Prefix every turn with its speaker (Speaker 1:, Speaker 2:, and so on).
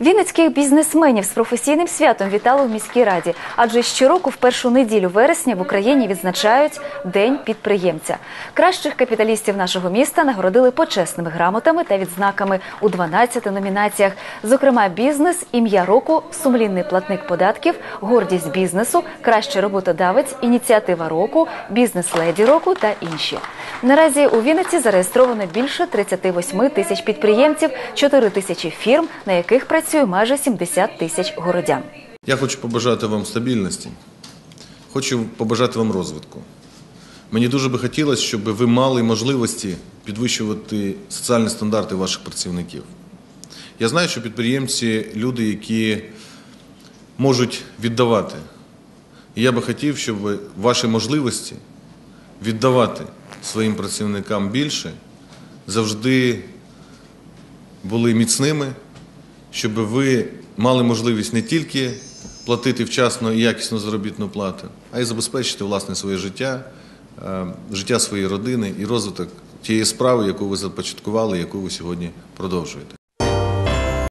Speaker 1: Вінницьких бізнесменів з професійним святом вітали у міській раді, адже щороку в першу неділю вересня в Україні відзначають День підприємця. Кращих капіталістів нашого міста нагородили почесними грамотами та відзнаками у 12 номінаціях. Зокрема, бізнес, ім'я року, сумлінний платник податків, гордість бізнесу, кращий роботодавець, ініціатива року, бізнес-леді року та інші. Наразі у Вінниці зареєстровано більше 38 тисяч підприємців, 4 тисячі фірм, на яких працює майже 70 тисяч городян.
Speaker 2: Я хочу побажати вам стабільності, хочу побажати вам розвитку. Мені дуже би хотілося, щоб ви мали можливості підвищувати соціальні стандарти ваших працівників. Я знаю, що підприємці люди, які можуть віддавати. І я би хотів, щоб ваші можливості віддавати своїм працівникам більше завжди були міцними, щоб ви мали можливість не тільки платити вчасно і якісну заробітну плату, а й забезпечити власне своє життя, е, життя своєї родини і розвиток тієї справи, яку ви започаткували, яку ви сьогодні продовжуєте.